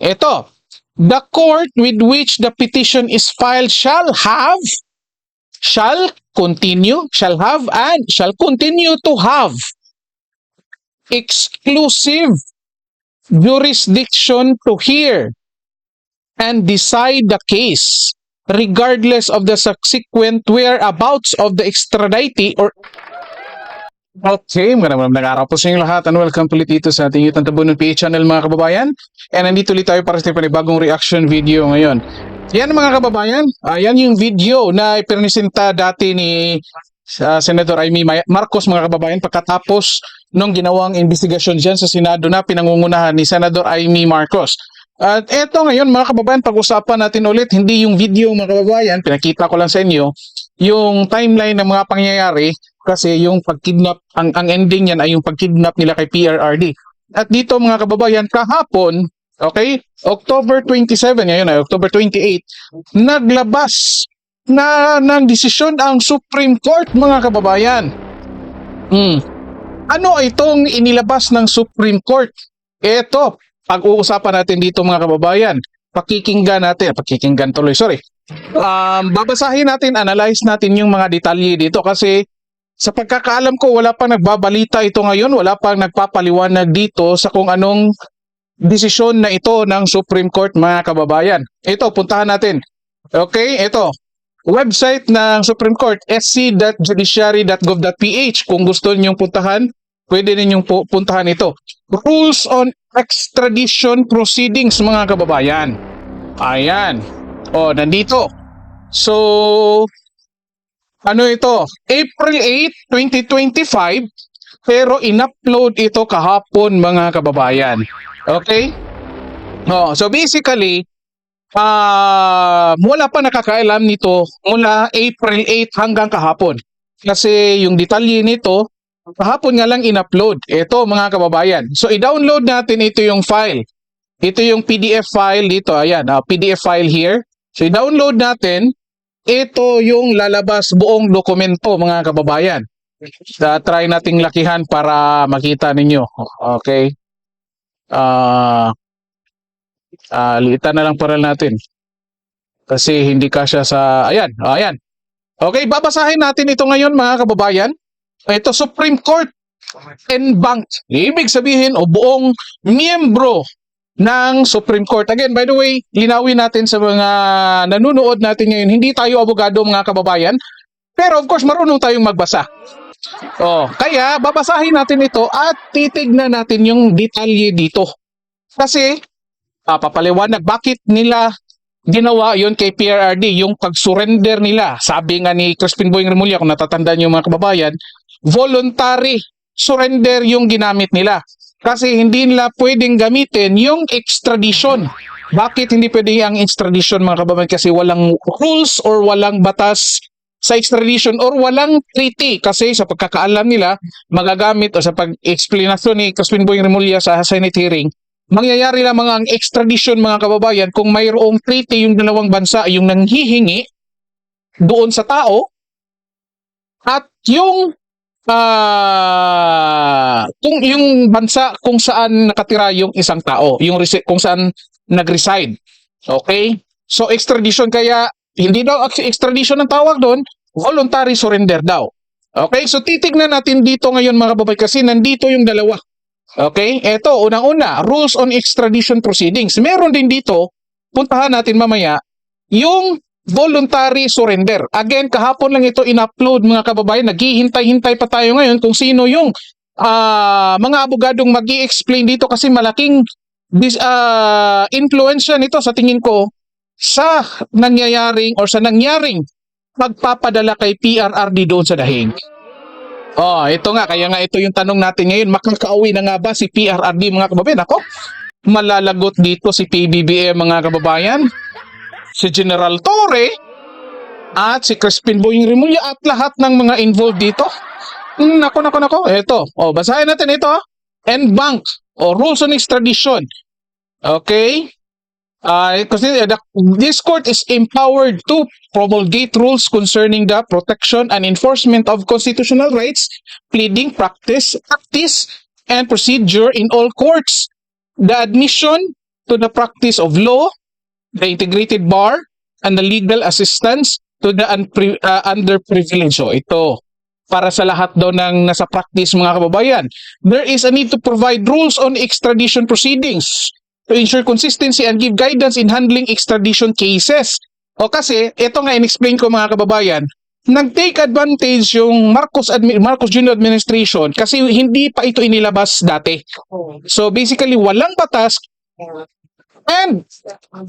Ito, the court with which the petition is filed shall have, shall continue, shall have, and shall continue to have exclusive jurisdiction to hear and decide the case regardless of the subsequent whereabouts of the extraditee or Okay, magandang araw po sa inyong lahat and welcome ulit dito sa ating YouTube Tabunan PH channel mga kababayan. And nandito ulit tayo para sa panibagong reaction video ngayon. Yan mga kababayan, ah, yan yung video na ipinisenta dati ni sa Senator Amy Marcos mga kababayan pagkatapos nung ginawang investigasyon dyan sa Senado na pinangungunahan ni Senator Amy Marcos. At eto ngayon mga kababayan, pag-usapan natin ulit, hindi yung video mga kababayan, pinakita ko lang sa inyo, yung timeline ng mga pangyayari kasi yung pagkidnap, ang, ang ending yan ay yung pagkidnap nila kay PRRD. At dito mga kababayan, kahapon, okay, October 27, ngayon ay October 28, naglabas na ng desisyon ang Supreme Court mga kababayan. Hmm. Ano itong inilabas ng Supreme Court? Ito, pag-uusapan natin dito mga kababayan. Pakikinggan natin, pakikinggan tuloy, sorry. Um, babasahin natin, analyze natin yung mga detalye dito kasi sa pagkakaalam ko, wala pang nagbabalita ito ngayon, wala pang nagpapaliwanag dito sa kung anong desisyon na ito ng Supreme Court mga kababayan. Ito, puntahan natin. Okay, ito. Website ng Supreme Court, sc.judiciary.gov.ph. Kung gusto ninyong puntahan, pwede ninyong pu- puntahan ito. Rules on extradition proceedings mga kababayan. Ayan. O, nandito. So, ano ito? April 8, 2025, pero in-upload ito kahapon mga kababayan. Okay? Oh, so basically, ah wala pa nakakaalam nito mula April 8 hanggang kahapon. Kasi yung detalye nito, kahapon nga lang in-upload. Ito mga kababayan. So i-download natin ito yung file. Ito yung PDF file dito. Ayan, ah, PDF file here. So i-download natin ito yung lalabas buong dokumento mga kababayan. Sa try nating lakihan para makita ninyo. Okay. Ah ah, liitan na lang para natin. Kasi hindi kasya sa ayan, ayan. Okay, babasahin natin ito ngayon mga kababayan. Ito Supreme Court and Bank. Ibig sabihin o buong miyembro ng Supreme Court. Again, by the way, linawin natin sa mga nanonood natin ngayon, hindi tayo abogado mga kababayan, pero of course marunong tayong magbasa. Oh, kaya babasahin natin ito at titignan natin yung detalye dito. Kasi ah, papaliwanag bakit nila ginawa yon kay PRRD, yung pag-surrender nila. Sabi nga ni Crispin Boying Remulla, kung natatandaan yung mga kababayan, voluntary surrender yung ginamit nila. Kasi hindi nila pwedeng gamitin yung extradition. Bakit hindi pwede ang extradition mga kababayan? Kasi walang rules or walang batas sa extradition or walang treaty. Kasi sa pagkakaalam nila, magagamit o sa pag-explanasyon ni Crispin Boying Remulla sa Senate hearing, mangyayari lamang ang extradition mga kababayan kung mayroong treaty yung dalawang bansa yung nanghihingi doon sa tao at yung ah kung yung bansa kung saan nakatira yung isang tao, yung kung saan nag-reside. Okay? So extradition kaya hindi daw ex- extradition ang tawag doon, voluntary surrender daw. Okay? So titignan natin dito ngayon mga kababayan kasi nandito yung dalawa. Okay? Ito, unang-una, rules on extradition proceedings. Meron din dito, puntahan natin mamaya, yung voluntary surrender. Again, kahapon lang ito in-upload mga kababayan. Naghihintay-hintay pa tayo ngayon kung sino yung ah, mga abogadong mag explain dito kasi malaking dis, ah, influensya nito sa tingin ko sa nangyayaring or sa nangyaring pagpapadala kay PRRD doon sa dahing. Oh, ito nga, kaya nga ito yung tanong natin ngayon, makakauwi na nga ba si PRRD mga kababayan? Ako, malalagot dito si PBBM mga kababayan, si General Torre, at si Crispin Boying Remulla at lahat ng mga involved dito. Hmm, Nako, nako, nako. Ito. O, basahin natin ito. And bank o rules on extradition. Okay? Uh, the, this court is empowered to promulgate rules concerning the protection and enforcement of constitutional rights, pleading practice, practice, and procedure in all courts. The admission to the practice of law, the integrated bar, and the legal assistance to the unpri- uh, underprivileged. So, ito, para sa lahat daw ng nasa practice mga kababayan. There is a need to provide rules on extradition proceedings to ensure consistency and give guidance in handling extradition cases. O kasi, ito nga in-explain ko mga kababayan, nag-take advantage yung Marcos, admi- Marcos Jr. administration kasi hindi pa ito inilabas dati. So basically, walang batas and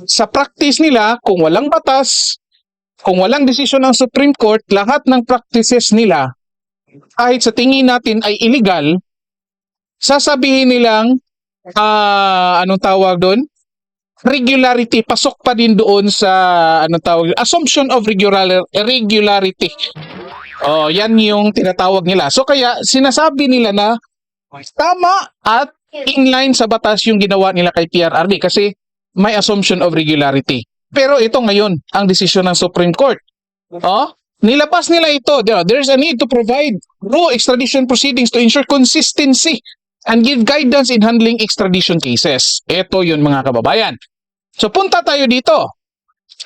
sa practice nila, kung walang batas, kung walang desisyon ng Supreme Court, lahat ng practices nila, kahit sa tingin natin ay illegal, sasabihin nilang, ah anong tawag doon? Regularity, pasok pa din doon sa, anong tawag, assumption of regular, irregularity. Oh, yan yung tinatawag nila. So kaya sinasabi nila na tama at inline sa batas yung ginawa nila kay PRRD kasi may assumption of regularity. Pero ito ngayon ang desisyon ng Supreme Court. Oh, nilabas nila ito. There- There's a need to provide raw extradition proceedings to ensure consistency and give guidance in handling extradition cases. Ito yun mga kababayan. So punta tayo dito.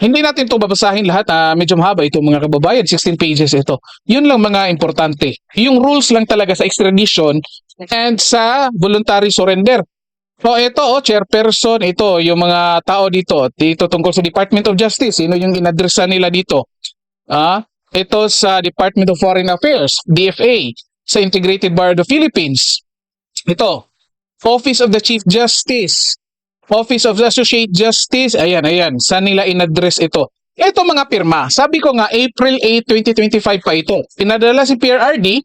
Hindi natin to babasahin lahat, ah, medyo mahaba ito mga kababayan, 16 pages ito. Yun lang mga importante. Yung rules lang talaga sa extradition and sa voluntary surrender. So ito, oh, chairperson, ito, yung mga tao dito, dito tungkol sa Department of Justice, sino yung inadresa nila dito? Ah, ito sa Department of Foreign Affairs, DFA, sa Integrated Bar of the Philippines. Ito, Office of the Chief Justice, Office of the Associate Justice, ayan, ayan, saan nila inaddress ito? Ito mga pirma, sabi ko nga, April 8, 2025 pa ito. Pinadala si PRRD,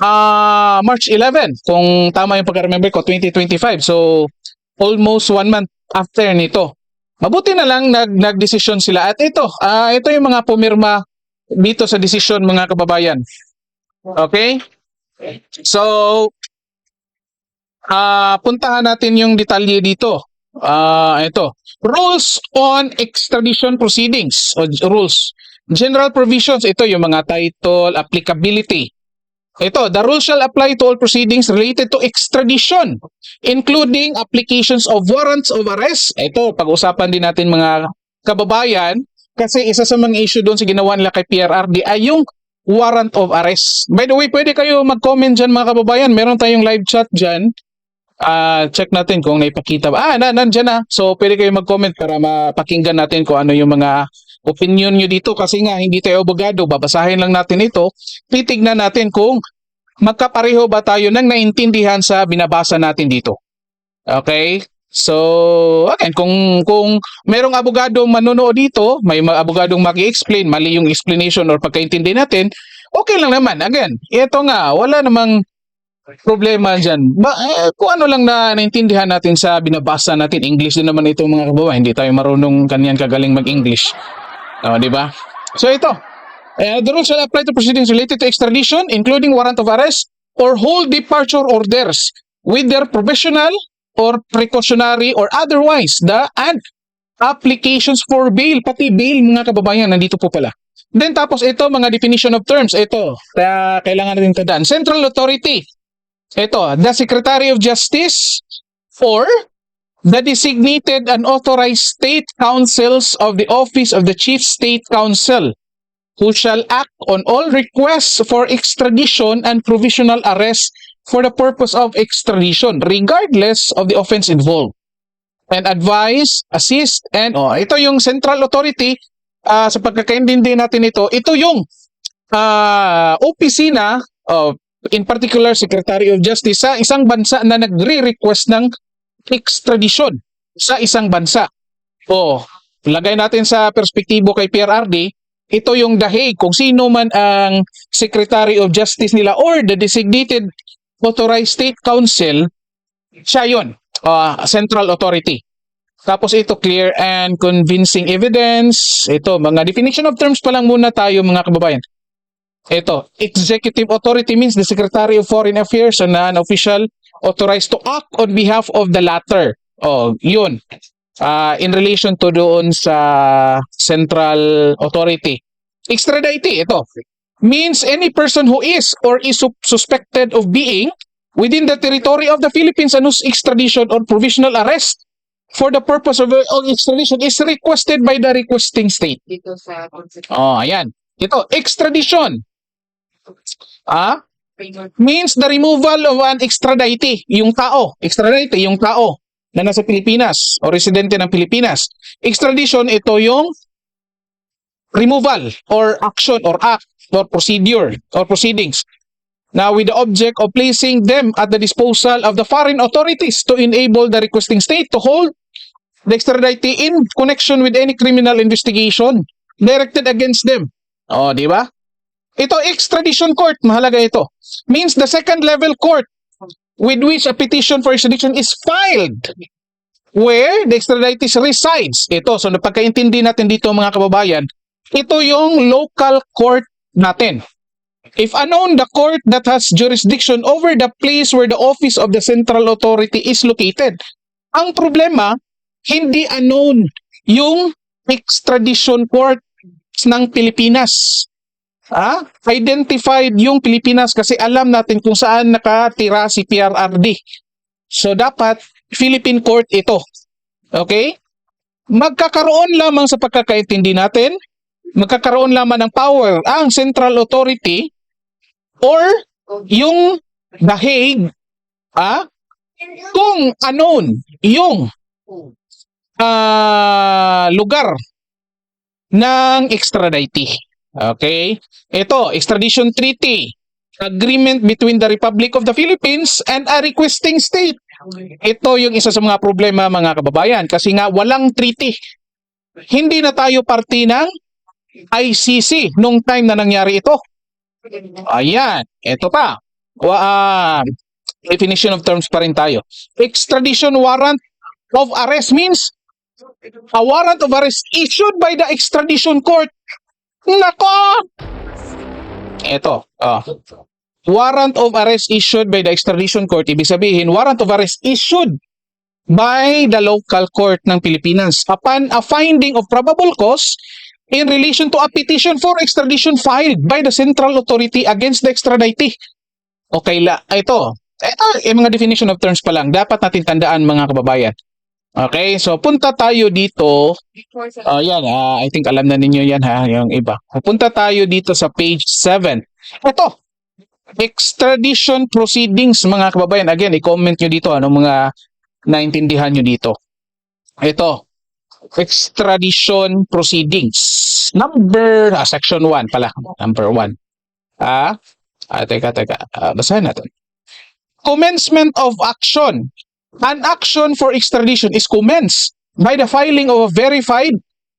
ah March 11, kung tama yung pagka-remember ko, 2025. So, almost one month after nito. Mabuti na lang nag nagdesisyon sila at ito, ah ito yung mga pumirma dito sa desisyon mga kababayan. Okay? So, ah puntahan natin yung detalye dito. Ah ito. Rules on extradition proceedings o rules. General provisions, ito yung mga title, applicability. Ito, the rules shall apply to all proceedings related to extradition, including applications of warrants of arrest. Ito, pag-usapan din natin mga kababayan, kasi isa sa mga issue doon sa ginawa nila kay PRRD ay yung warrant of arrest. By the way, pwede kayo mag-comment dyan mga kababayan. Meron tayong live chat dyan. Ah, check natin kung naipakita ba. Ah, na, nandyan na. So, pwede kayo mag-comment para mapakinggan natin kung ano yung mga opinion nyo dito kasi nga hindi tayo abogado. Babasahin lang natin ito. Titignan natin kung magkapareho ba tayo ng naintindihan sa binabasa natin dito. Okay? So, again, kung kung merong abogadong manonood dito, may abogadong maki-explain, mali yung explanation or pagkaintindi natin, okay lang naman. Again, ito nga, wala namang problema dyan. Ba, eh, kung ano lang na naintindihan natin sa binabasa natin, English din naman ito mga kababayan, hindi tayo marunong kanyan kagaling mag-English. O, di ba? So ito, uh, the rules shall apply to proceedings related to extradition, including warrant of arrest or whole departure orders, whether provisional or precautionary or otherwise, the and applications for bail, pati bail mga kababayan, nandito po pala. Then tapos ito, mga definition of terms, ito, kaya kailangan natin tandaan. Central authority, ito, the Secretary of Justice or the designated and authorized state councils of the office of the Chief State Council who shall act on all requests for extradition and provisional arrest for the purpose of extradition regardless of the offense involved and advise, assist, and oh, ito yung central authority ah, sa pagkakaintindi natin ito, ito yung ah, OPC na oh, in particular Secretary of Justice sa isang bansa na nagre-request ng extradition sa isang bansa. O, lagay natin sa perspektibo kay PRRD, ito yung Hague, kung sino man ang Secretary of Justice nila or the designated authorized state council, siya yun, ah, central authority. Tapos ito, clear and convincing evidence. Ito, mga definition of terms pa lang muna tayo mga kababayan. Ito, executive authority means the Secretary of Foreign Affairs or an official authorized to act on behalf of the latter. Oh, yun. Ah, in relation to doon sa central authority. Extradite, ito. Means any person who is or is su- suspected of being within the territory of the Philippines and whose extradition or provisional arrest for the purpose of, of extradition is requested by the requesting state. dito sa Oh, ayan. Ito, extradition. Ah, means the removal of an extradite, yung tao. Extradite, yung tao na nasa Pilipinas o residente ng Pilipinas. Extradition, ito yung removal or action or act or procedure or proceedings. Now, with the object of placing them at the disposal of the foreign authorities to enable the requesting state to hold the extradite in connection with any criminal investigation directed against them. Oh, di ba? Ito, extradition court, mahalaga ito. Means the second level court with which a petition for extradition is filed where the extraditus resides. Ito, so napagkaintindi natin dito mga kababayan, ito yung local court natin. If unknown, the court that has jurisdiction over the place where the office of the central authority is located. Ang problema, hindi unknown yung extradition court ng Pilipinas. Ah, identified yung Pilipinas kasi alam natin kung saan nakatira si PRRD. So dapat Philippine court ito. Okay? Magkakaroon lamang sa pagkakaintindi natin, magkakaroon lamang ng power ang central authority or yung The Hague ah, kung unknown yung ah, lugar ng extradite. Okay? Ito, extradition treaty. Agreement between the Republic of the Philippines and a requesting state. Ito yung isa sa mga problema mga kababayan kasi nga walang treaty. Hindi na tayo party ng ICC nung time na nangyari ito. Ayan, ito pa. Ah, definition of terms pa rin tayo. Extradition warrant of arrest means a warrant of arrest issued by the extradition court. Nako! Ito, oh. Warrant of arrest issued by the extradition court. Ibig sabihin, warrant of arrest issued by the local court ng Pilipinas upon a finding of probable cause in relation to a petition for extradition filed by the central authority against the extradite. Okay, la, ito. Ito, yung mga definition of terms pa lang. Dapat natin tandaan mga kababayan. Okay, so punta tayo dito. Oh, yan. ah, I think alam na ninyo yan ha, yung iba. Punta tayo dito sa page 7. Ito. Extradition proceedings mga kababayan. Again, i-comment nyo dito ano mga naintindihan nyo dito. Ito. Extradition proceedings. Number, ah, section 1 pala. Number 1. Ah, ah teka, teka. Ah, basahin natin. Commencement of action. An action for extradition is commenced by the filing of a verified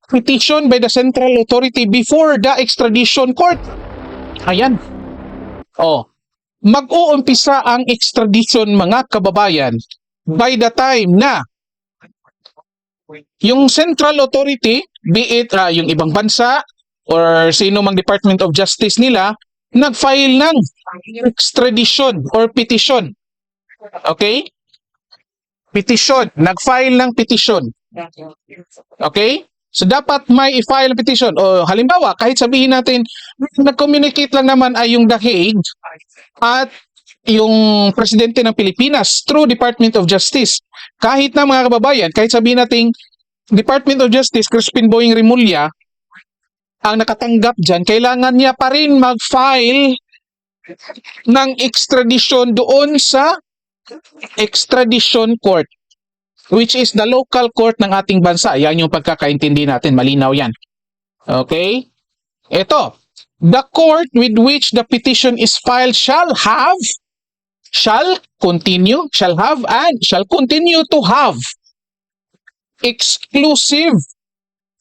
petition by the central authority before the extradition court. Ayan. Oh, mag-uumpisa ang extradition mga kababayan by the time na yung central authority, be it ah, yung ibang bansa or sino mang Department of Justice nila, nag-file ng extradition or petition. Okay? Petition. Nag-file ng petition. Okay? So dapat may i-file petition. O halimbawa, kahit sabihin natin, nag-communicate lang naman ay yung Hague at yung presidente ng Pilipinas through Department of Justice. Kahit na mga kababayan, kahit sabihin natin Department of Justice, Crispin Boying Rimulya, ang nakatanggap dyan, kailangan niya pa rin mag-file ng extradition doon sa extradition court which is the local court ng ating bansa. Yan yung pagkakaintindi natin. Malinaw yan. Okay? Ito. The court with which the petition is filed shall have, shall continue, shall have, and shall continue to have exclusive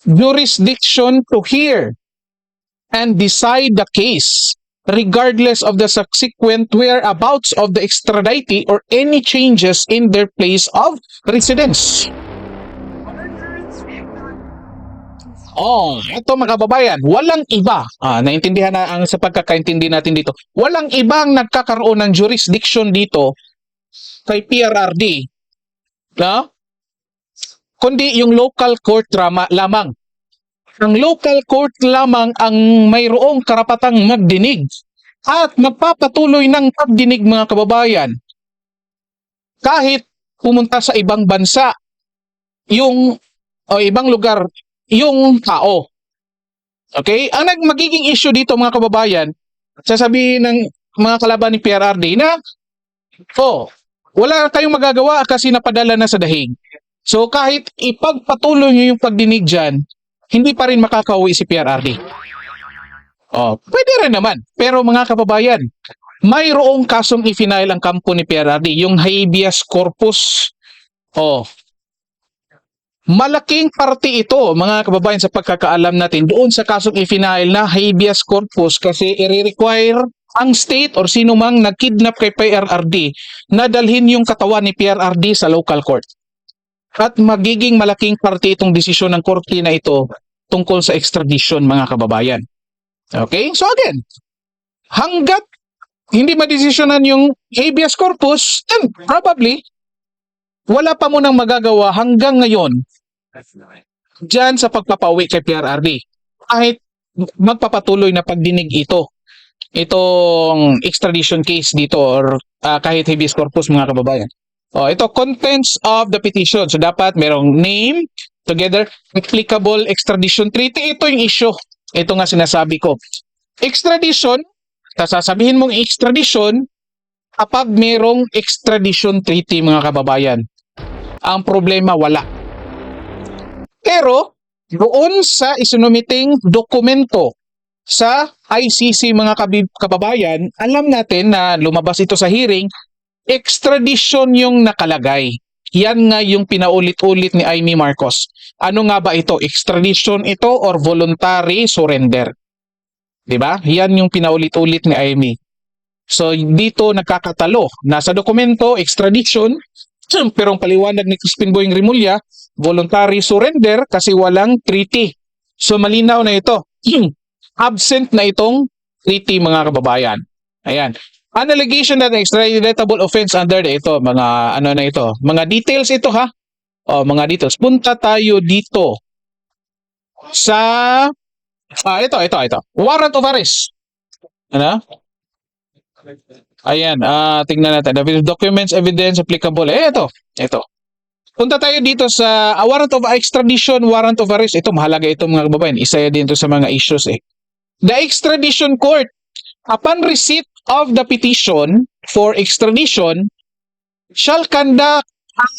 jurisdiction to hear and decide the case regardless of the subsequent whereabouts of the extradite or any changes in their place of residence. Oh, ito mga kababayan, walang iba. Ah, naintindihan na ang sa pagkakaintindi natin dito. Walang ibang nagkakaroon ng jurisdiction dito kay PRRD. No? Kundi yung local court drama lamang. Ang local court lamang ang mayroong karapatang magdinig at magpapatuloy ng pagdinig mga kababayan. Kahit pumunta sa ibang bansa yung o ibang lugar yung tao. Okay? Ang nag magiging issue dito mga kababayan, sasabihin ng mga kalaban ni PRRD na oh, wala kayong magagawa kasi napadala na sa dahig. So kahit ipagpatuloy niyo yung pagdinig dyan, hindi pa rin makakauwi si PRRD. Oh, pwede rin naman. Pero mga kababayan, mayroong kasong i-file ang kampo ni PRRD, yung habeas corpus. Oh, Malaking parte ito, mga kababayan, sa pagkakaalam natin doon sa kasong i-file na habeas corpus kasi i-require ang state or sino mang nagkidnap kay PRRD na dalhin yung katawan ni PRRD sa local court. At magiging malaking parte itong desisyon ng korte na ito tungkol sa extradition, mga kababayan. Okay? So again, hanggat hindi madesisyonan yung habeas corpus, then probably wala pa mo nang magagawa hanggang ngayon dyan sa pagpapauwi kay PRRD. Kahit magpapatuloy na pagdinig ito, itong extradition case dito or ah, kahit habeas corpus mga kababayan. Oh, ito contents of the petition. So dapat merong name together applicable extradition treaty. Ito yung issue. Ito nga sinasabi ko. Extradition, sasabihin mong extradition kapag merong extradition treaty mga kababayan. Ang problema wala. Pero doon sa isinumiting dokumento sa ICC mga kababayan, alam natin na lumabas ito sa hearing, extradition yung nakalagay. Yan nga yung pinaulit-ulit ni Amy Marcos. Ano nga ba ito? Extradition ito or voluntary surrender? 'Di ba? Yan yung pinaulit-ulit ni Amy. So dito nagkakatalo. Nasa dokumento extradition pero ang paliwanag ni Crispin Boying Rimulya, voluntary surrender kasi walang treaty. So malinaw na ito. Absent na itong treaty mga kababayan. Ayan. An allegation that extraditable offense under the ito, mga ano na ito, mga details ito ha. O, mga details. Punta tayo dito sa ah, ito, ito, ito. Warrant of arrest. Ano? Ayan, ah tingnan natin. The documents, evidence, applicable. Eh, ito. Ito. Punta tayo dito sa ah, warrant of extradition, warrant of arrest. Ito, mahalaga ito mga kababayan. Isa yan dito sa mga issues eh. The extradition court, upon receipt of the petition for extradition, shall conduct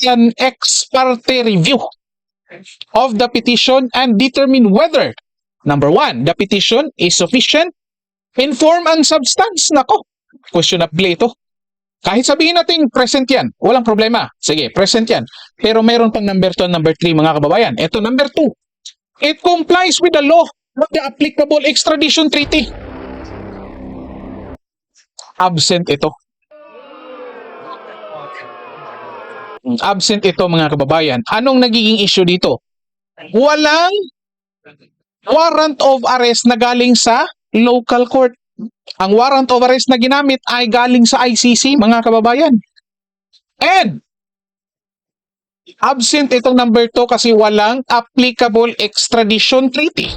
an ex parte review of the petition and determine whether, number one, the petition is sufficient in form and substance. Nako, questionable ito. Kahit sabihin natin present yan, walang problema. Sige, present yan. Pero meron pang number 2 number 3 mga kababayan. Ito number 2. It complies with the law of the applicable extradition treaty. Absent ito. Absent ito mga kababayan. Anong nagiging issue dito? Walang warrant of arrest na galing sa local court. Ang warrant of arrest na ginamit ay galing sa ICC, mga kababayan. And, absent itong number 2 kasi walang applicable extradition treaty.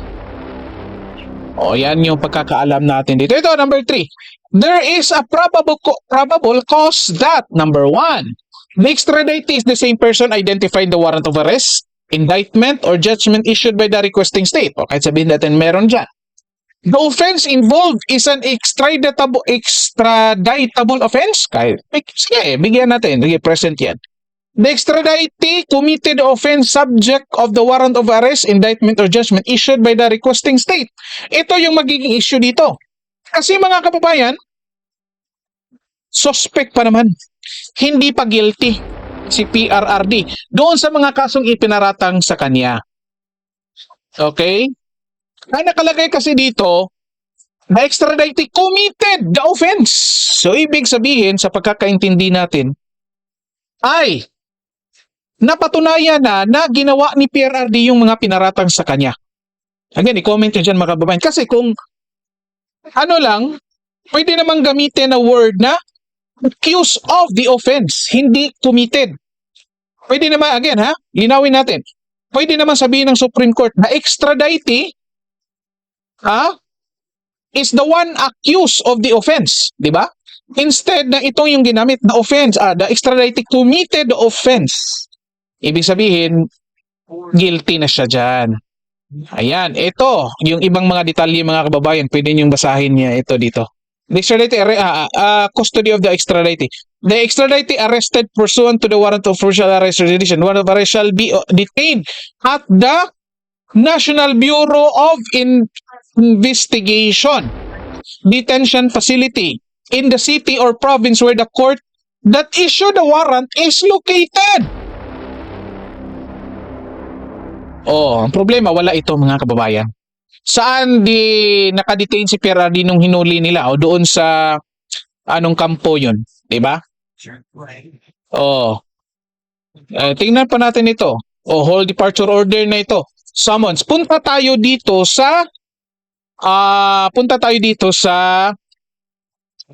O, yan yung pagkakaalam natin dito. Ito, number 3. There is a probable probable cause that, number 1, the extradite is the same person identified the warrant of arrest, indictment, or judgment issued by the requesting state. O, kahit sabihin natin meron dyan. The offense involved is an extraditable extraditable offense. Kahit, sige, bigyan natin. Sige, present yan. The extraditee committed offense subject of the warrant of arrest, indictment, or judgment issued by the requesting state. Ito yung magiging issue dito. Kasi mga kababayan, suspect pa naman. Hindi pa guilty si PRRD doon sa mga kasong ipinaratang sa kanya. Okay? Ang nakalagay kasi dito, the extradite committed the offense. So, ibig sabihin, sa pagkakaintindi natin, ay napatunayan na na ginawa ni PRRD yung mga pinaratang sa kanya. Again, i-comment nyo dyan mga kababayan. Kasi kung ano lang, pwede namang gamitin na word na accused of the offense, hindi committed. Pwede naman, again ha, linawin natin. Pwede naman sabihin ng Supreme Court na extradite ha, is the one accused of the offense, di ba? Instead na itong yung ginamit na offense, ah, the extradite committed offense. Ibig sabihin, guilty na siya dyan. Ayan, ito, yung ibang mga detalye mga kababayan, pwede niyong basahin niya ito dito. The extradite, arre- ah, ah, custody of the extradite. The extradite arrested pursuant to the warrant of official arrest extradition. One of arrest shall be uh, detained at the National Bureau of In- Investigation detention facility in the city or province where the court that issued the warrant is located. Oh, ang problema wala ito mga kababayan. Saan di nakadetain si Ferrari nung hinuli nila o doon sa anong kampo 'yun, 'di ba? Oh. Eh, tingnan pa natin ito. Oh, whole departure order na ito. Summons. Punta tayo dito sa ah punta tayo dito sa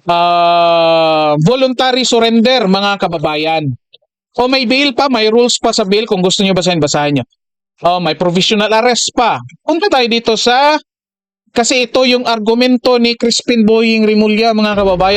ah voluntary surrender mga kababayan. O may bail pa, may rules pa sa bail kung gusto niyo basahin, basahin niyo. Oh, may provisional arrest pa. Punta tayo dito sa kasi ito yung argumento ni Crispin Boying Rimulya mga kababayan.